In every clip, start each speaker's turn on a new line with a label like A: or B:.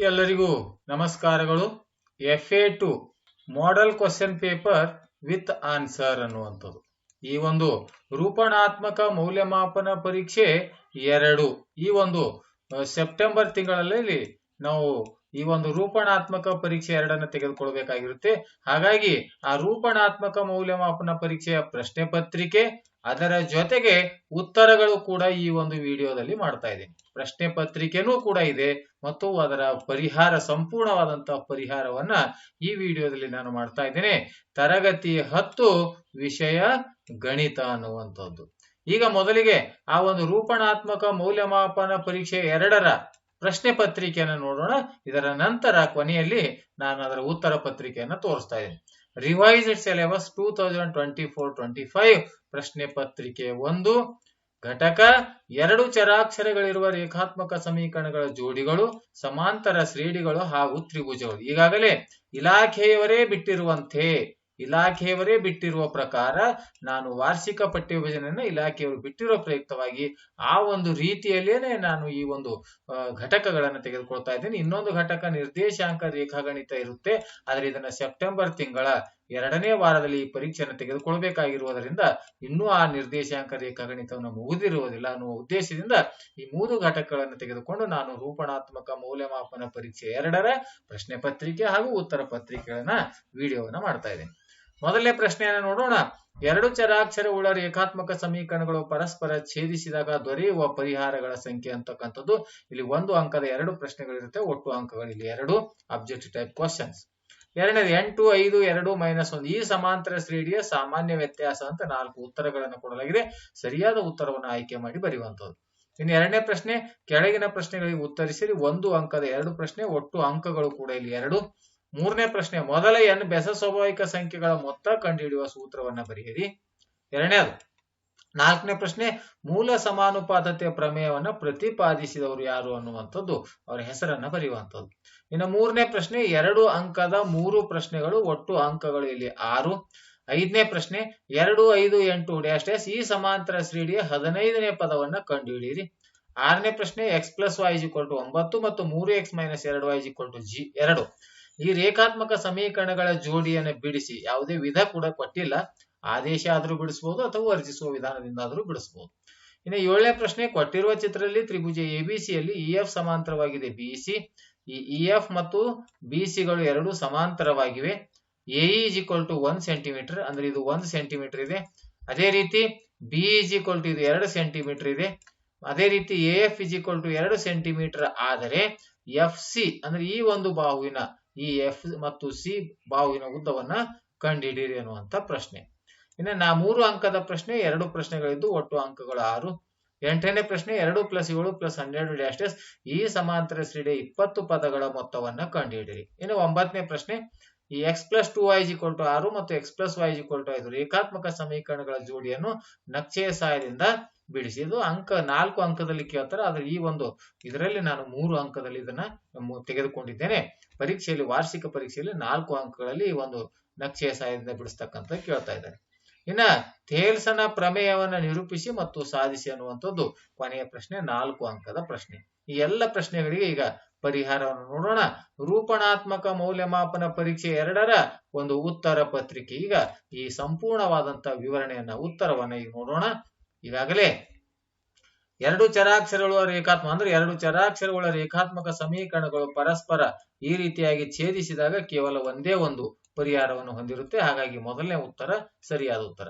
A: ಎಲ್ಲರಿಗೂ ನಮಸ್ಕಾರಗಳು. F A two model question paper with answer ಅನ್ನುವಂಥದ್ದು. ಈ ಒಂದು ರೂಪಣಾತ್ಮಕ ಮೌಲ್ಯಮಾಪನ ಪರೀಕ್ಷೆ ಎರಡು. ಈ ಒಂದು ಸೆಪ್ಟೆಂಬರ್ ತಿಂಗಳಲ್ಲಿ ನಾವು ಈ ಒಂದು ರೂಪಣಾತ್ಮಕ ಪರೀಕ್ಷೆ ಎರಡನ್ನ ತೆಗೆದುಕೊಳ್ಬೇಕಾಗಿರುತ್ತೆ. ಹಾಗಾಗಿ ಆ ರೂಪಣಾತ್ಮಕ ಮೌಲ್ಯಮಾಪನ ಪರೀಕ್ಷೆಯ ಪ್ರಶ್ನೆ ಪತ್ರಿಕೆ, ಅದರ ಜೊತೆಗೆ ಉತ್ತರಗಳು ಕೂಡ ಈ ಒಂದು ವಿಡಿಯೋದಲ್ಲಿ ಮಾಡ್ತಾ ಇದ್ದೀನಿ ಪ್ರಶ್ನೆ ಪತ್ರಿಕೆನೂ ಕೂಡ ಇದೆ, ಮತ್ತು ಅದರ ಪರಿಹಾರ ಸಂಪೂರ್ಣವಾದಂತಹ ಪರಿಹಾರವನ್ನ ಈ ವಿಡಿಯೋದಲ್ಲಿ ನಾನು ಮಾಡ್ತಾ ಇದ್ದೇನೆ. ತರಗತಿ ಹತ್ತು, ವಿಷಯ ಗಣಿತ ಅನ್ನುವಂಥದ್ದು. ಈಗ ಮೊದಲಿಗೆ ಆ ಒಂದು ರೂಪಣಾತ್ಮಕ ಮೌಲ್ಯಮಾಪನ ಪರೀಕ್ಷೆ ಎರಡರ ಪ್ರಶ್ನೆ ಪತ್ರಿಕೆಯನ್ನು ನೋಡೋಣ. ಇದರ ನಂತರ ಕೊನೆಯಲ್ಲಿ ನಾನು ಅದರ ಉತ್ತರ ಪತ್ರಿಕೆಯನ್ನು ತೋರಿಸ್ತಾ ಇದ್ದೇನೆ. Revised syllabus two thousand twenty four twenty five ಪ್ರಶ್ನೆ ಪತ್ರಿಕೆ ಒಂದು. ಘಟಕ, ಎರಡು ಚರಾಕ್ಷರಗಳಿರುವ ರೇಖಾತ್ಮಕ ಸಮೀಕರಣಗಳ ಜೋಡಿಗಳು, ಸಮಾಂತರ ಶ್ರೇಣಿಗಳು ಹಾಗೂ ತ್ರಿಭುಜಗಳು. ಈಗಾಗಲೇ ಇಲಾಖೆಯವರೇ ಬಿಟ್ಟಿರುವಂತೆ ಇಲಾಖೆಯವರೇ ಬಿಟ್ಟಿರುವ ಪ್ರಕಾರ ನಾನು ವಾರ್ಷಿಕ ಪಠ್ಯ ವಿಭಜನೆಯನ್ನ ಇಲಾಖೆಯವರು ಬಿಟ್ಟಿರೋ ಪ್ರಯುಕ್ತವಾಗಿ ಆ ಒಂದು ರೀತಿಯಲ್ಲೇನೆ ನಾನು ಈ ಒಂದು ಘಟಕಗಳನ್ನು ತೆಗೆದುಕೊಳ್ತಾ ಇದ್ದೇನೆ. ಇನ್ನೊಂದು ಘಟಕ ನಿರ್ದೇಶಾಂಕ ರೇಖಾಗಣಿತ ಇರುತ್ತೆ. ಆದ್ರೆ ಇದನ್ನ ಸೆಪ್ಟೆಂಬರ್ ತಿಂಗಳ ಎರಡನೇ ವಾರದಲ್ಲಿ ಈ ಪರೀಕ್ಷೆಯನ್ನು ತೆಗೆದುಕೊಳ್ಬೇಕಾಗಿರುವುದರಿಂದ ಇನ್ನೂ ಆ ನಿರ್ದೇಶಾಂಕ ರೇಖಾಗಣಿತವನ್ನು ಮುಗಿದಿರುವುದಿಲ್ಲ ಅನ್ನುವ ಉದ್ದೇಶದಿಂದ ಈ ಮೂರು ಘಟಕಗಳನ್ನು ತೆಗೆದುಕೊಂಡು ನಾನು ರೂಪಣಾತ್ಮಕ ಮೌಲ್ಯಮಾಪನ ಪರೀಕ್ಷೆ ಎರಡರ ಪ್ರಶ್ನೆ ಪತ್ರಿಕೆ ಹಾಗೂ ಉತ್ತರ ಪತ್ರಿಕೆಗಳನ್ನ ವಿಡಿಯೋವನ್ನ ಮಾಡ್ತಾ ಇದ್ದೇನೆ. ಮೊದಲನೇ ಪ್ರಶ್ನೆಯನ್ನು ನೋಡೋಣ. ಎರಡು ಚರಾಕ್ಷರವುಳ್ಳ ರೇಖಾತ್ಮಕ ಸಮೀಕರಣಗಳು ಪರಸ್ಪರ ಛೇದಿಸಿದಾಗ ದೊರೆಯುವ ಪರಿಹಾರಗಳ ಸಂಖ್ಯೆ ಅಂತಕ್ಕಂಥದ್ದು. ಇಲ್ಲಿ ಒಂದು ಅಂಕದ ಎರಡು ಪ್ರಶ್ನೆಗಳಿರುತ್ತೆ, ಒಟ್ಟು ಅಂಕಗಳು ಇಲ್ಲಿ ಎರಡು ಅಬ್ಜೆಕ್ಟ್ ಟೈಪ್ ಕ್ವಶನ್ಸ್ ಎರಡನೇದು, ಎಂಟು, ಐದು, ಎರಡು ಮೈನಸ್ ಒಂದು. ಈ ಸಮಾಂತರ ಶ್ರೇಣಿಯ ಸಾಮಾನ್ಯ ವ್ಯತ್ಯಾಸ ಅಂತ ನಾಲ್ಕು ಉತ್ತರಗಳನ್ನು ಕೊಡಲಾಗಿದೆ. ಸರಿಯಾದ ಉತ್ತರವನ್ನು ಆಯ್ಕೆ ಮಾಡಿ ಬರೆಯುವಂತದ್ದು ಇನ್ನು ಎರಡನೇ ಪ್ರಶ್ನೆ, ಕೆಳಗಿನ ಪ್ರಶ್ನೆಗಳಿಗೆ ಉತ್ತರಿಸಿರಿ. ಒಂದು ಅಂಕದ ಎರಡು ಪ್ರಶ್ನೆ, ಒಟ್ಟು ಅಂಕಗಳು ಕೂಡ ಇಲ್ಲಿ ಎರಡು. ಮೂರನೇ ಪ್ರಶ್ನೆ, ಮೊದಲ ಎನ್ ಬೆಸ ಸ್ವಾಭಾವಿಕ ಸಂಖ್ಯೆಗಳ ಮೊತ್ತ ಕಂಡುಹಿಡಿಯುವ ಸೂತ್ರವನ್ನ ಬರೆಯಿರಿ. ಎರಡನೇದು, ನಾಲ್ಕನೇ ಪ್ರಶ್ನೆ, ಮೂಲ ಸಮಾನುಪಾತತೆಯ ಪ್ರಮೇಯವನ್ನ ಪ್ರತಿಪಾದಿಸಿದವರು ಯಾರು ಅನ್ನುವಂಥದ್ದು, ಅವರ ಹೆಸರನ್ನ ಬರೆಯುವಂಥದ್ದು. ಇನ್ನು ಮೂರನೇ ಪ್ರಶ್ನೆ, ಎರಡು ಅಂಕದ ಮೂರು ಪ್ರಶ್ನೆಗಳು ಒಟ್ಟು ಅಂಕಗಳು ಇಲ್ಲಿ ಆರು. ಐದನೇ ಪ್ರಶ್ನೆ, ಎರಡು ಐದು ಎಂಟು ಡ್ಯಾಶ್ ಡ್ಯಾಶ್ ಈ ಸಮಾಂತರ ಶ್ರೇಣಿಯ ಹದಿನೈದನೇ ಪದವನ್ನ ಕಂಡುಹಿಡಿಯಿರಿ. ಆರನೇ ಪ್ರಶ್ನೆ, X plus Y equal to ಒಂಬತ್ತು ಮತ್ತು ಮೂರು ಎಕ್ಸ್ ಮೈನಸ್ ಎರಡು ವೈ ಇಕ್ವಲ್ ಟು ಜಿ, ಎರಡು. ಈ ರೇಖಾತ್ಮಕ ಸಮೀಕರಣಗಳ ಜೋಡಿಯನ್ನು ಬಿಡಿಸಿ ಯಾವುದೇ ವಿಧ ಕೂಡ ಕೊಟ್ಟಿಲ್ಲ. ಆದೇಶ ಆದರೂ ಬಿಡಿಸಬಹುದು ಅಥವಾ ವರ್ಜಿಸುವ ವಿಧಾನದಿಂದ ಆದರೂ ಬಿಡಿಸಬಹುದು ಇನ್ನು ಏಳನೇ ಪ್ರಶ್ನೆ, ಕೊಟ್ಟಿರುವ ಚಿತ್ರದಲ್ಲಿ ತ್ರಿಭುಜ ಎಬಿಸಿಯಲ್ಲಿ ಇ ಎಫ್ ಸಮಾಂತರವಾಗಿದೆ. ಬಿಸಿ ಈ ಇ ಎಫ್ ಮತ್ತು ಬಿಸಿಗಳು ಎರಡು ಸಮಾಂತರವಾಗಿವೆ. A is equal to one centimetre ಅಂದ್ರೆ ಇದು ಒಂದು ಸೆಂಟಿಮೀಟರ್ ಇದೆ. ಅದೇ ರೀತಿ ಬಿ ಇಸ್ ಈಕ್ವಲ್ ಟು ಇದು ಎರಡು ಸೆಂಟಿಮೀಟರ್ ಇದೆ. ಅದೇ ರೀತಿ A F is equal to ಎರಡು ಸೆಂಟಿಮೀಟರ್ ಆದರೆ ಎಫ್ ಸಿ ಅಂದ್ರೆ ಈ ಒಂದು ಬಾಹುವಿನ ಈ ಎಫ್ ಮತ್ತು ಸಿ ಬಾವಿನ ಉದ್ದವನ್ನ ಕಂಡುಹಿಡಿಯಿರಿ ಅನ್ನುವಂತ ಪ್ರಶ್ನೆ. ಇನ್ನು ನಾ ಮೂರು ಅಂಕದ ಪ್ರಶ್ನೆ, ಎರಡು ಪ್ರಶ್ನೆಗಳಿದ್ದು ಒಟ್ಟು ಅಂಕಗಳು ಆರು. ಎಂಟನೇ ಪ್ರಶ್ನೆ, ಎರಡು ಪ್ಲಸ್ ಏಳು ಪ್ಲಸ್ ಹನ್ನೆರಡು ಡ್ಯಾಶ್ ಡ್ಯಾಶ್ ಈ ಸಮಾಂತರ ಶ್ರೇಣಿಯ ಇಪ್ಪತ್ತು ಪದಗಳ ಮೊತ್ತವನ್ನ ಕಂಡುಹಿಡಿಯಿರಿ. ಇನ್ನು ಒಂಬತ್ತನೇ ಪ್ರಶ್ನೆ, ಈ X plus two Y equal to ಆರು ಮತ್ತು X plus Y equal to ಐದು. ರೇಖಾತ್ಮಕ ಸಮೀಕರಣಗಳ ಜೋಡಿಯನ್ನು ನಕ್ಷೆಯ ಸಹಾಯದಿಂದ ಬಿಡಿಸಿ ಇದು ಅಂಕ ನಾಲ್ಕು ಅಂಕದಲ್ಲಿ ಕೇಳ್ತಾರೆ. ಆದ್ರೆ ಈ ಒಂದು ಇದರಲ್ಲಿ ನಾನು ಮೂರು ಅಂಕದಲ್ಲಿ ಇದನ್ನ ತೆಗೆದುಕೊಂಡಿದ್ದೇನೆ. ಪರೀಕ್ಷೆಯಲ್ಲಿ, ವಾರ್ಷಿಕ ಪರೀಕ್ಷೆಯಲ್ಲಿ ನಾಲ್ಕು ಅಂಕಗಳಲ್ಲಿ ಈ ಒಂದು ನಕ್ಷೆಯ ಸಹಾಯದಿಂದ ಬಿಡಿಸ್ತಕ್ಕಂತ ಕೇಳ್ತಾ ಇದ್ದಾರೆ ಇನ್ನ ಥೇಲ್ಸನ ಪ್ರಮೇಯವನ್ನ ನಿರೂಪಿಸಿ ಮತ್ತು ಸಾಧಿಸಿ ಅನ್ನುವಂಥದ್ದು ಕೊನೆಯ ಪ್ರಶ್ನೆ, ನಾಲ್ಕು ಅಂಕದ ಪ್ರಶ್ನೆ. ಈ ಎಲ್ಲ ಪ್ರಶ್ನೆಗಳಿಗೆ ಈಗ ಪರಿಹಾರವನ್ನು ನೋಡೋಣ. ರೂಪಣಾತ್ಮಕ ಮೌಲ್ಯಮಾಪನ ಪರೀಕ್ಷೆ ಎರಡರ ಒಂದು ಉತ್ತರ ಪತ್ರಿಕೆ. ಈಗ ಈ ಸಂಪೂರ್ಣವಾದಂತ ವಿವರಣೆಯನ್ನ, ಉತ್ತರವನ್ನ ಈಗ ನೋಡೋಣ. ಈಗಾಗಲೇ ಎರಡು ಚರಾಕ್ಷರಗಳ ರೇಖಾತ್ಮ ಅಂದ್ರೆ ಎರಡು ಚರಾಕ್ಷರಗಳ ರೇಖಾತ್ಮಕ ಸಮೀಕರಣಗಳು ಪರಸ್ಪರ ಈ ರೀತಿಯಾಗಿ ಛೇದಿಸಿದಾಗ ಕೇವಲ ಒಂದೇ ಒಂದು ಪರಿಹಾರವನ್ನು ಹೊಂದಿರುತ್ತೆ. ಹಾಗಾಗಿ ಮೊದಲನೇ ಉತ್ತರ ಸರಿಯಾದ ಉತ್ತರ.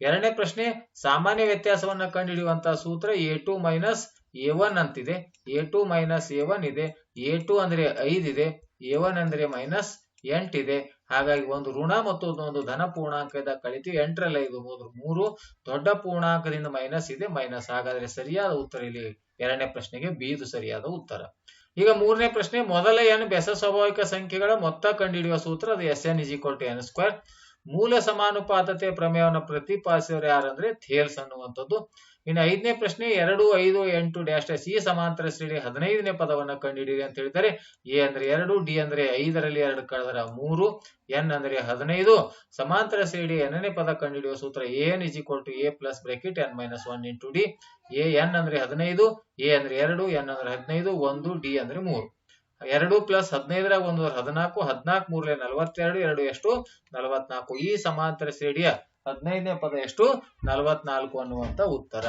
A: ಎರಡನೇ ಪ್ರಶ್ನೆ, ಸಾಮಾನ್ಯ ವ್ಯತ್ಯಾಸವನ್ನು ಕಂಡುಹಿಡಿಯುವಂತಹ ಸೂತ್ರ a two minus a one ಅಂತಿದೆ. A two minus a one ಇದೆ. ಎ ಟು ಅಂದ್ರೆ ಐದಿದೆ. ಎ ಒನ್ ಅಂದ್ರೆ ಮೈನಸ್ ಎಂಟಿದೆ ಹಾಗಾಗಿ ಒಂದು ಋಣ ಮತ್ತು ಒಂದು ಧನ ಪೂರ್ಣಾಂಕದ ಕಳಿತು ಎಂಟರಲ್ಲಿ ಇದು ಮೂರು ಮೂರು, ದೊಡ್ಡ ಪೂರ್ಣಾಂಕದಿಂದ ಮೈನಸ್ ಇದೆ, ಮೈನಸ್. ಹಾಗಾದ್ರೆ ಸರಿಯಾದ ಉತ್ತರ ಇಲ್ಲಿ ಎರಡನೇ ಪ್ರಶ್ನೆಗೆ ಬಿದು ಸರಿಯಾದ ಉತ್ತರ. ಈಗ ಮೂರನೇ ಪ್ರಶ್ನೆ, ಮೊದಲ ಎನ್ ಬೆಸ ಸ್ವಾಭಾವಿಕ ಸಂಖ್ಯೆಗಳ ಮೊತ್ತ ಕಂಡುಹಿಡಿಯುವ ಸೂತ್ರ, ಅದು ಎಸ್ ಎನ್ ಎನ್ ಸ್ಕ್ವೇರ್ ಮೂಲ ಸಮಾನುಪಾತತೆ ಪ್ರಮೇಯವನ್ನು ಪ್ರತಿಪಾದಿಸಿದವರು ಯಾರಂದ್ರೆ ಥೇಲ್ಸ್ ಅನ್ನುವಂಥದ್ದು. ಇನ್ನು ಐದನೇ ಪ್ರಶ್ನೆ ಎರಡು, ಐದು, ಎಂಟು ಡ್ಯಾಶ್ ಡ್ಯಾಶ್ ಈ ಸಮಾಂತರ ಶ್ರೇಣಿ ಹದಿನೈದನೇ ಪದವನ್ನು ಕಂಡುಹಿಡಿಯಿರಿ ಅಂತ ಹೇಳಿದರೆ ಎ ಅಂದ್ರೆ ಎರಡು, ಡಿ ಅಂದ್ರೆ ಐದರಲ್ಲಿ ಎರಡು, ಕಳೆದರ ಮೂರು, ಎನ್ ಅಂದ್ರೆ ಹದಿನೈದು. ಸಮಾಂತರ ಶ್ರೇಣಿ ಎನ್ನೇ ಪದ ಕಂಡುಹಿಡಿಯುವ ಸೂತ್ರ N is equal to A plus bracket N minus one into D A N ಅಂದ್ರೆ ಹದಿನೈದು, ಎ ಅಂದ್ರೆ ಎರಡು, ಎನ್ ಅಂದ್ರೆ ಹದಿನೈದು, ಒಂದು, ಡಿ ಅಂದ್ರೆ ಮೂರು. ಎರಡು ಪ್ಲಸ್ ಹದಿನೈದರ ಒಂದು ಹದಿನಾಲ್ಕು ಹದಿನಾಲ್ಕು ಮೂರಲೆ ನಲವತ್ತೆರಡು, ಎರಡು ಎಷ್ಟು? ನಲವತ್ನಾಲ್ಕು. ಈ ಸಮಾಂತರ ಶ್ರೇಣಿಯ ಹದಿನೈದನೇ ಪದ ಎಷ್ಟು? ನಲವತ್ನಾಲ್ಕು ಅನ್ನುವಂತ ಉತ್ತರ.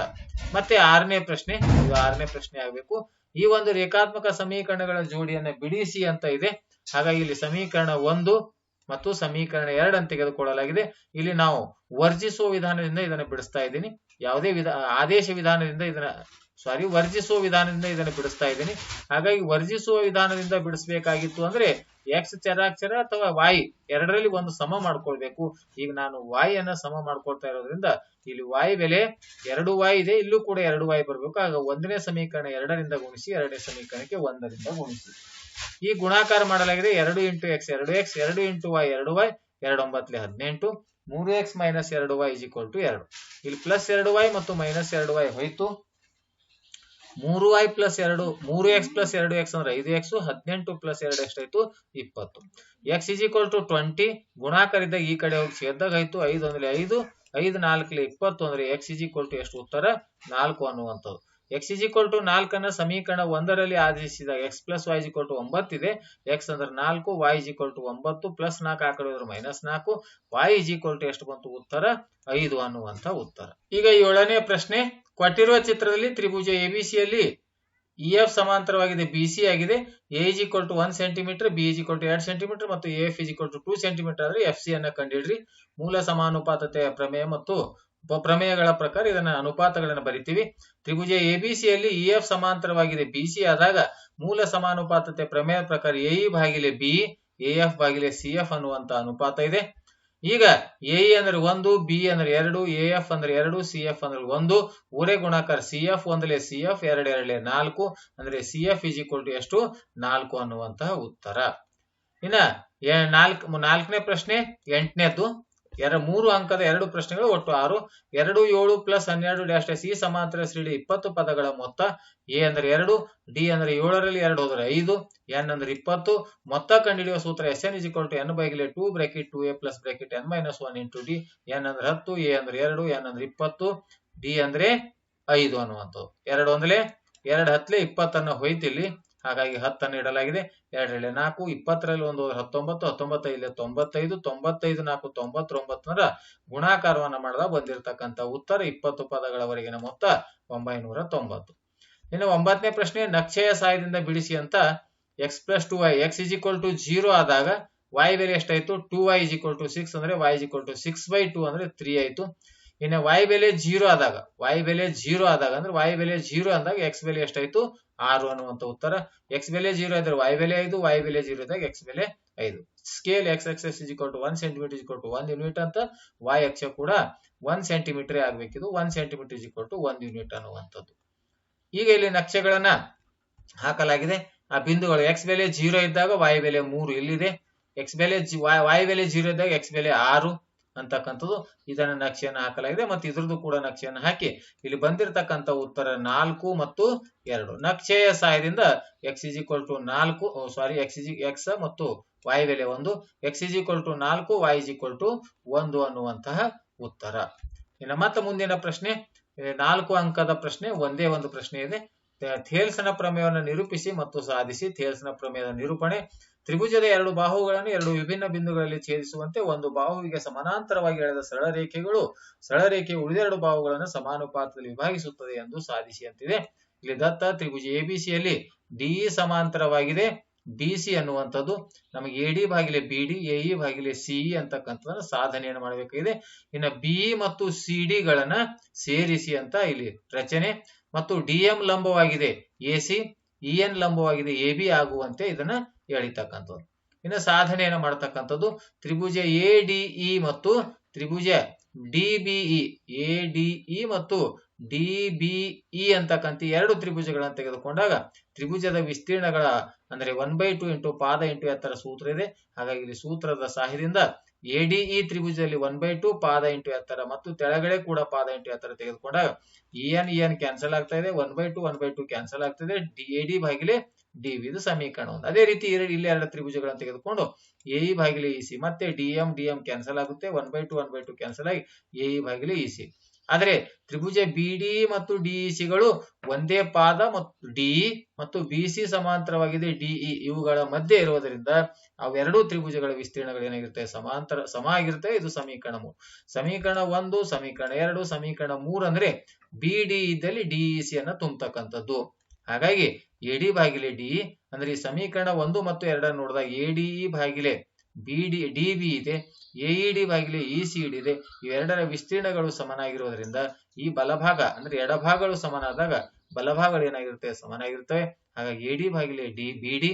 A: ಮತ್ತೆ ಆರನೇ ಪ್ರಶ್ನೆ ಇದು ಆರನೇ ಪ್ರಶ್ನೆ ಆಗ್ಬೇಕು. ಈ ಒಂದು ರೇಖಾತ್ಮಕ ಸಮೀಕರಣಗಳ ಜೋಡಿಯನ್ನ ಬಿಡಿಸಿ ಅಂತ ಇದೆ. ಹಾಗಾಗಿ ಇಲ್ಲಿ ಸಮೀಕರಣ ಒಂದು ಮತ್ತು ಸಮೀಕರಣ ಎರಡನ್ನು ತೆಗೆದುಕೊಳ್ಳಲಾಗಿದೆ. ಇಲ್ಲಿ ನಾವು ವರ್ಜಿಸುವ ವಿಧಾನದಿಂದ ಇದನ್ನು ಬಿಡಿಸ್ತಾ ಇದ್ದೀನಿ. ಯಾವುದೇ ವಿಧ, ಆದೇಶ ವಿಧಾನದಿಂದ ಇದನ್ನ ಸಾರಿ, ವರ್ಜಿಸುವ ವಿಧಾನದಿಂದ ಇದನ್ನು ಬಿಡಿಸ್ತಾ ಇದ್ದೀನಿ. ಹಾಗಾಗಿ ವರ್ಜಿಸುವ ವಿಧಾನದಿಂದ ಬಿಡಿಸಬೇಕಾಗಿತ್ತು ಅಂದ್ರೆ ಎಕ್ಸ್ ಚರಾಕ್ಷರ ಅಥವಾ ವಾಯ್ ಎರಡರಲ್ಲಿ ಒಂದು ಸಮ ಮಾಡ್ಕೊಳ್ಬೇಕು. ಈಗ ನಾನು ವಾಯ್ ಅನ್ನ ಸಮ ಮಾಡ್ಕೊಳ್ತಾ ಇರೋದ್ರಿಂದ ಇಲ್ಲಿ ವಾಯ್ ಬೆಲೆ ಎರಡು ವಾಯ್ ಇದೆ, ಇಲ್ಲೂ ಕೂಡ ಎರಡು ವಾಯ್ ಬರಬೇಕು. ಆಗ ಒಂದನೇ ಸಮೀಕರಣ ಎರಡರಿಂದ ಗುಣಿಸಿ, ಎರಡನೇ ಸಮೀಕರಣಕ್ಕೆ ಒಂದರಿಂದ ಗುಣಿಸಿ. ಈ ಗುಣಾಕಾರ ಮಾಡಲಾಗಿದೆ ಎರಡು ಇಂಟು ಎಕ್ಸ್ ಎರಡು ಎಕ್ಸ್ ಎರಡು ಇಂಟು ವೈ ಎರಡು ವೈ ಎರಡು ಒಂಬತ್ತಲೆ ಹದಿನೆಂಟು. ಮೂರು ಎಕ್ಸ್ ಮೈನಸ್ ಎರಡು ವೈ ಇಸ್ ಈಕ್ವಲ್ ಟು ಎರಡು. ಇಲ್ಲಿ ಪ್ಲಸ್ ಎರಡು ವೈ ಮತ್ತು ಮೈನಸ್ ಎರಡು ವೈ ಹೋಯ್ತು. ಮೂರು ವೈ ಪ್ಲಸ್ ಎರಡು, ಮೂರು ಎಕ್ಸ್ ಪ್ಲಸ್ ಎರಡು ಎಕ್ಸ್ ಅಂದ್ರೆ ಐದು ಎಕ್ಸ್ ಹದಿನೆಂಟು ಪ್ಲಸ್ ಎರಡು ಆಯ್ತು? ಇಪ್ಪತ್ತು. X is equal to twenty ಗುಣಾಕರಿದ್ದಾಗ ಈ ಕಡೆ ಹೋಗಿ ಸೇರಿದಾಗ ಆಯ್ತು ಐದು ಅಂದ್ರೆ ಐದು ಐದು ನಾಲ್ಕಲೆ ಇಪ್ಪತ್ತು ಅಂದ್ರೆ ಎಕ್ಸ್ ಇಸ್ ಈಕ್ವಲ್ ಟು ಎಷ್ಟು ಉತ್ತರ? ನಾಲ್ಕು ಅನ್ನುವಂಥದ್ದು. ಎಕ್ಸ್ ಇಸ್ ಈಕ್ವಲ್ ಟು ನಾಲ್ಕನ್ನ ಸಮೀಕರಣ ಒಂದರಲ್ಲಿ ಆದೇಶಿಸಿದಾಗ X plus Y equal to ಒಂಬತ್ತಿದೆ X ಅಂದ್ರೆ ನಾಲ್ಕು ವೈ ಇಸ್ ಈಕ್ವಲ್ ಟು ಒಂಬತ್ತು ಪ್ಲಸ್ ನಾಲ್ಕು ಆ ಕಡೆ ಮೈನಸ್ ನಾಲ್ಕು. ವೈ ಇಸ್ ಈಕ್ವಲ್ ಟು ಎಷ್ಟು ಬಂತು? ಉತ್ತರ ಐದು ಅನ್ನುವಂತ ಉತ್ತರ. ಈಗ ಏಳನೇ ಪ್ರಶ್ನೆ, ಕೊಟ್ಟಿರುವ ಚಿತ್ರದಲ್ಲಿ ತ್ರಿಭುಜ ಎಬಿಸಿಯಲ್ಲಿ ಇ ಎಫ್ ಸಮಾಂತರವಾಗಿದೆ ಬಿ ಸಿ ಆಗಿದೆ. A is equal to one centimetre B is equal to ಎರಡು ಸೆಂಟಿಮೀಟರ್ ಮತ್ತು A F is equal to two centimetre ಆದ್ರೆ ಎಫ್ ಸಿ ಅನ್ನ ಕಂಡಿಡ್ರಿ ಮೂಲ ಸಮಾನುಪಾತತೆಯ ಪ್ರಮೇಯ ಮತ್ತು ಪ್ರಮೇಯಗಳ ಪ್ರಕಾರ ಇದನ್ನ ಅನುಪಾತಗಳನ್ನು ಬರಿತೀವಿ. ತ್ರಿಭುಜ ಎಬಿಸಿಯಲ್ಲಿ ಇ ಎಫ್ ಸಮಾಂತರವಾಗಿದೆ. ಬಿ ಸಿ ಆದಾಗ ಮೂಲ ಸಮಾನುಪಾತತೆ ಪ್ರಮೇಯ ಪ್ರಕಾರ ಎಇ ಇ ಭಾಗಿಲೆ ಬಿ, ಎ ಎಫ್ ಭಾಗಿಲೆ ಸಿ ಎಫ್ ಅನ್ನುವಂತ ಅನುಪಾತ ಇದೆ. ಈಗ ಎ ಇ ಅಂದ್ರೆ ಒಂದು, ಬಿ ಅಂದ್ರೆ ಎರಡು, ಎ ಎಫ್ ಅಂದ್ರೆ ಎರಡು, ಸಿ ಎಫ್ ಅಂದ್ರೆ ಒಂದು ಊರೇ ಗುಣಾಕಾರ ಸಿ ಎಫ್ ಒಂದಲೇ ಸಿ ಎಫ್, ಎರಡು ಎರಡಲೇ ನಾಲ್ಕು ಅಂದ್ರೆ C F is equal to ಎಷ್ಟು? ನಾಲ್ಕು ಅನ್ನುವಂತಹ ಉತ್ತರ. ಇನ್ನ ಎ- ನಾಲ್ಕು ನಾಲ್ಕನೇ ಪ್ರಶ್ನೆ, ಎಂಟನೇದ್ದು ಎರ ಮೂರು ಅಂಕದ ಎರಡು ಪ್ರಶ್ನೆಗಳು ಒಟ್ಟು ಆರು. ಎರಡು ಏಳು ಪ್ಲಸ್ ಹನ್ನೆರಡು ಡ್ಯಾಶ್ ಡ್ಯಾಶ್ ಈ ಸಮಾಂತರ ಶ್ರೀಡಿ ಇಪ್ಪತ್ತು ಪದಗಳ ಮೊತ್ತ. ಎ ಅಂದ್ರೆ ಎರಡು, ಡಿ ಅಂದ್ರೆ ಏಳರಲ್ಲಿ ಎರಡು ಹೋದ್ರೆ ಐದು, ಎನ್ ಅಂದ್ರೆ ಇಪ್ಪತ್ತು. ಮೊತ್ತ ಕಂಡುಹಿಡಿಯುವ ಸೂತ್ರ S N to N ಬೈಗಿಲೆ two bracket two A plus bracket N minus one into D. N ಅಂದ್ರೆ ಹತ್ತು, ಎ ಅಂದ್ರೆ ಎರಡು, ಎನ್ ಅಂದ್ರೆ ಇಪ್ಪತ್ತು, ಡಿ ಅಂದ್ರೆ ಐದು ಅನ್ನುವಂಥದ್ದು. ಎರಡು ಅಂದ್ರೆ ಎರಡು ಹತ್ಲೆ ಇಪ್ಪತ್ತನ್ನ ಹೋಯ್ತಿಲ್ಲಿ. ಹಾಗಾಗಿ ಹತ್ತನ್ನು ಇಡಲಾಗಿದೆ. ಎರಡರಲ್ಲಿ ನಾಲ್ಕು, ಇಪ್ಪತ್ತರಲ್ಲಿ ಒಂದು ಹೋದ್ರೆ ಹತ್ತೊಂಬತ್ತು ಹತ್ತೊಂಬತ್ತೈದು ತೊಂಬತ್ತೈದು ತೊಂಬತ್ತೈದು, ನಾಲ್ಕು, ತೊಂಬತ್ತೊಂಬತ್ತರ ಗುಣಾಕಾರವನ್ನ ಮಾಡಿದಾಗ ಬಂದಿರತಕ್ಕಂಥ ಉತ್ತರ ಇಪ್ಪತ್ತು ಪದಗಳವರೆಗಿನ ಮೊತ್ತ ಒಂಬೈನೂರ ತೊಂಬತ್ತು. ಇನ್ನು ಒಂಬತ್ತನೇ ಪ್ರಶ್ನೆ, ನಕ್ಷೆಯ ಸಹಾಯದಿಂದ ಬಿಡಿಸಿ ಅಂತ X plus two Y X is equal to zero ಆದಾಗ ವೈ ಬೆಲೆ ಎಷ್ಟಾಯ್ತು? Two Y is equal to six ಅಂದ್ರೆ Y is equal to six by two ಅಂದ್ರೆ ತ್ರೀ ಆಯ್ತು. ಇನ್ನು ವೈ ಬೆಲೆ ಜೀರೋ ಆದಾಗ ವೈ ಬೆಲೆ ಜೀರೋ ಆದಾಗ, ಅಂದ್ರೆ ವೈ ಬೆಲೆ ಜೀರೋ ಅಂದಾಗ ಎಕ್ಸ್ ಬೆಲೆ ಎಷ್ಟಾಯ್ತು? ಆರು ಅನ್ನುವಂತ ಉತ್ತರ. ಎಕ್ಸ್ ಬೆಲೆ ಜೀರೋ ಇದ್ರೆ ವೈ ಬೆಲೆ ಐದು ವೈ ಬೆಲೆ ಜೀರೋ ಇದ್ದಾಗ ಎಕ್ಸ್ ಬೆಲೆ ಐದು. Scale X axis is equal to one centimetre is equal to ಒಂದ್ ಯೂನಿಟ್ ಅಂತ ವೈ ಅಕ್ಷ ಕೂಡ one centimetre ಆಗ್ಬೇಕಿದು. One centimetre is equal to ಒಂದ್ ಯೂನಿಟ್ ಅನ್ನುವಂಥದ್ದು. ಈಗ ಇಲ್ಲಿ ನಕ್ಷೆಗಳನ್ನ ಹಾಕಲಾಗಿದೆ. ಆ ಬಿಂದುಗಳು ಎಕ್ಸ್ ಬೆಲೆ ಜೀರೋ ಇದ್ದಾಗ ವೈ ಬೆಲೆ ಮೂರು ಇಲ್ಲಿದೆ. ಎಕ್ಸ್ ಬೆಲೆ ವೈ ಬೆಲೆ ಜೀರೋ ಇದ್ದಾಗ ಎಕ್ಸ್ ಬೆಲೆ ಆರು. ಅಂತಕ್ಕಂಥದ್ದು ಇದನ್ನ ನಕ್ಷೆಯನ್ನು ಹಾಕಲಾಗಿದೆ ಮತ್ತು ಇದ್ರದ್ದು ಕೂಡ ನಕ್ಷೆಯನ್ನು ಹಾಕಿ ಇಲ್ಲಿ ಬಂದಿರತಕ್ಕಂಥ ಉತ್ತರ ನಾಲ್ಕು ಮತ್ತು ಎರಡು. ನಕ್ಷೆಯ ಸಹಾಯದಿಂದ ಎಕ್ಸ್ ಇಸ್ ಈಕ್ವಲ್ ಟು ನಾಲ್ಕು ಸಾರಿ ಎಕ್ಸ್ ಇಸ್ ಎಕ್ಸ್ ಮತ್ತು ವೈ ಬೆಲೆ ಒಂದು. ಎಕ್ಸ್ ಇಸ್ ಈಕ್ವಲ್ ಟು ನಾಲ್ಕು ವೈ ಇಸ್ ಈಕ್ವಲ್ ಟು ಒಂದು ಅನ್ನುವಂತಹ ಉತ್ತರ. ಇನ್ನು ಮತ್ತೆ ಮುಂದಿನ ಪ್ರಶ್ನೆ ನಾಲ್ಕು ಅಂಕದ ಪ್ರಶ್ನೆ, ಒಂದೇ ಒಂದು ಪ್ರಶ್ನೆ ಇದೆ. ಥೇಲ್ಸನ ಪ್ರಮೇಯವನ್ನು ನಿರೂಪಿಸಿ ಮತ್ತು ಸಾಧಿಸಿ ಥೇಲ್ಸನ ಪ್ರಮೇಯದ ನಿರೂಪಣೆ. ತ್ರಿಭುಜದ ಎರಡು ಬಾಹುಗಳನ್ನು ಎರಡು ವಿಭಿನ್ನ ಬಿಂದುಗಳಲ್ಲಿ ಛೇದಿಸುವಂತೆ ಒಂದು ಬಾಹುವಿಗೆ ಸಮಾನಾಂತರವಾಗಿ ಎಳೆದ ಸರಳ ರೇಖೆಗಳು ಸರಳ ರೇಖೆಯ ಉಳಿದೆರಡು ಬಾಹುಗಳನ್ನು ಸಮಾನುಪಾತದಲ್ಲಿ ವಿಭಾಗಿಸುತ್ತದೆ ಎಂದು ಸಾಧಿಸಿಯಂತಿದೆ ಇಲ್ಲಿ ದತ್ತ ತ್ರಿಭುಜ ಎಬಿಸಿಯಲ್ಲಿ ಡಿಇ ಸಮಾಂತರವಾಗಿದೆ. ಡಿಸಿ ಅನ್ನುವಂಥದ್ದು ನಮಗೆ ಎಡಿ ಎ ಬಿಡಿ ಎಇ ಸಿ ಸಿಇ ಅಂತಕ್ಕಂಥದ್ದನ್ನ ಸಾಧನೆಯನ್ನು ಮಾಡಬೇಕಾಗಿದೆ. ಇನ್ನು ಬಿಇ ಮತ್ತು ಸಿ ಗಳನ್ನ ಸೇರಿಸಿ ಅಂತ ಇಲ್ಲಿ ರಚನೆ. ಮತ್ತು ಡಿಎಂ ಲಂಬವಾಗಿದೆ. ಎ ಸಿ ಇ ಎನ್ ಲಂಬವಾಗಿದೆ. ಎ ಬಿ ಆಗುವಂತೆ ಇದನ್ನ ಎಳಿತಕ್ಕಂಥದ್ದು ಇನ್ನು ಸಾಧನೆಯನ್ನು ಮಾಡ್ತಕ್ಕಂಥದ್ದು ತ್ರಿಭುಜ ಎ ಡಿಇ ಮತ್ತು ತ್ರಿಭುಜ ಡಿಬಿಇ ಎ ಡಿಇ ಮತ್ತು ಡಿಬಿಇ ಅಂತಕ್ಕಂಥ ಎರಡು ತ್ರಿಭುಜಗಳನ್ನು ತೆಗೆದುಕೊಂಡಾಗ ತ್ರಿಭುಜದ ವಿಸ್ತೀರ್ಣಗಳ ಅಂದ್ರೆ ಒನ್ ಬೈ ಟು ಇಂಟು ಪಾದ ಇಂಟು ಎತ್ತರ ಸೂತ್ರ ಇದೆ. ಹಾಗಾಗಿ ಇಲ್ಲಿ ಸೂತ್ರದ ಸಹಾಯದಿಂದ ಎಡಿಇ ತ್ರಿಭುಜದಲ್ಲಿ ಒನ್ ಬೈ ಟು ಪಾದ ಇಂಟು ಎತ್ತರ ಮತ್ತು ತೆಳಗಡೆ ಕೂಡ ಪಾದ ಇಂಟು ಎತ್ತರ ತೆಗೆದುಕೊಂಡಾಗ E N E N cancel ಆಗ್ತಾ ಇದೆ. One by two, one by two cancel ಆಗ್ತದೆ ಡಿ ಎಡಿ ಭಾಗಿಲೆ ಡಿ ಇದು ಸಮೀಕರಣ ಒಂದು. ಅದೇ ರೀತಿ ಇಲ್ಲಿ ಎರಡು ತ್ರಿಭುಜಗಳನ್ನು ತೆಗೆದುಕೊಂಡು ಎಇ ಇ ಸಿ ಮತ್ತೆ ಡಿಎಂ ಡಿಎಂ ಕ್ಯಾನ್ಸಲ್ ಆಗುತ್ತೆ. One by two one by two cancel ಆಗಿ ಎಇ ಇ ಸಿ ಆದರೆ ತ್ರಿಭುಜ ಬಿಡಿ ಮತ್ತು ಡಿಇಸಿಗಳು ಒಂದೇ ಪಾದ ಮತ್ತು ಡಿ ಮತ್ತು ಬಿ ಸಿ ಸಮಾಂತರವಾಗಿದೆ. ಡಿಇ ಇವುಗಳ ಮಧ್ಯೆ ಇರುವುದರಿಂದ ಅವೆರಡೂ ತ್ರಿಭುಜಗಳ ವಿಸ್ತೀರ್ಣಗಳು ಏನಾಗಿರುತ್ತೆ? ಸಮಾಂತರ ಸಮ ಆಗಿರುತ್ತೆ. ಇದು ಸಮೀಕರಣ ಮೂರು. ಸಮೀಕರಣ ಒಂದು, ಸಮೀಕರಣ ಎರಡು, ಸಮೀಕರಣ ಮೂರು ಅಂದ್ರೆ ಬಿಡಿ ಇದ್ದಲ್ಲಿ ಡಿಇಸಿ ಅನ್ನ ತುಂಬತಕ್ಕಂಥದ್ದು. ಹಾಗಾಗಿ ಎಡಿ ಬಾಗಿಲೆ ಡಿ, ಅಂದ್ರೆ ಈ ಸಮೀಕರಣ ಒಂದು ಮತ್ತು ಎರಡನ್ನು ನೋಡಿದಾಗ ಇ ಬಾಗಿಲೆ ಬಿಡಿ ಡಿ ಬಿ ಇದೆ ಎಇಡಿ ಬಾಗಿಲೆ ಇ ಸಿ ಡಿ ಇದೆ, ಇವೆರಡರ ವಿಸ್ತೀರ್ಣಗಳು ಸಮನಾಗಿರುವುದರಿಂದ ಈ ಬಲಭಾಗ, ಅಂದ್ರೆ ಎಡಭಾಗಗಳು ಸಮನಾದಾಗ ಬಲಭಾಗಗಳು ಏನಾಗಿರುತ್ತೆ? ಸಮನಾಗಿರುತ್ತವೆ ಹಾಗಾಗಿ ಎ ಡಿ ಬಾಗಿಲೆ ಡಿ ಬಿಡಿ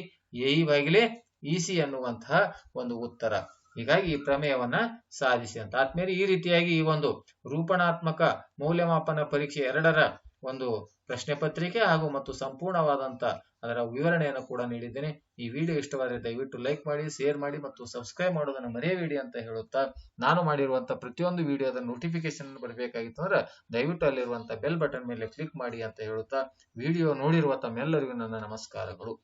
A: ಎಇ ಬಾಗಿಲೆ ಇ ಸಿ ಅನ್ನುವಂತಹ ಒಂದು ಉತ್ತರ. ಹೀಗಾಗಿ ಈ ಪ್ರಮೇಯವನ್ನ ಸಾಧಿಸಿ ಅಂತ. ಆದ್ಮೇಲೆ ಈ ರೀತಿಯಾಗಿ ಈ ಒಂದು ರೂಪಣಾತ್ಮಕ ಮೌಲ್ಯಮಾಪನ ಪರೀಕ್ಷೆ ಎರಡರ ಒಂದು ಪ್ರಶ್ನೆ ಪತ್ರಿಕೆ ಹಾಗೂ ಮತ್ತು ಸಂಪೂರ್ಣವಾದಂತ ಅದರ ವಿವರಣೆಯನ್ನು ಕೂಡ ನೀಡಿದ್ದೇನೆ. ಈ ವಿಡಿಯೋ ಇಷ್ಟವಾದರೆ ದಯವಿಟ್ಟು ಲೈಕ್ ಮಾಡಿ, ಶೇರ್ ಮಾಡಿ ಮತ್ತು ಸಬ್ಸ್ಕ್ರೈಬ್ ಮಾಡೋದನ್ನು ಮರೆಯಬೇಡಿ ಅಂತ ಹೇಳುತ್ತಾ ನಾನು ಮಾಡಿರುವಂತ ಪ್ರತಿಯೊಂದು ವಿಡಿಯೋದ ನೋಟಿಫಿಕೇಶನ್ ಬರಬೇಕಾಗಿತ್ತು ಅಂದ್ರೆ ದಯವಿಟ್ಟು ಅಲ್ಲಿರುವಂತ ಬೆಲ್ ಬಟನ್ ಮೇಲೆ ಕ್ಲಿಕ್ ಮಾಡಿ ಅಂತ ಹೇಳುತ್ತಾ ವಿಡಿಯೋ ನೋಡಿರುವ ತಮ್ಮೆಲ್ಲರಿಗೂ ನನ್ನ ನಮಸ್ಕಾರಗಳು.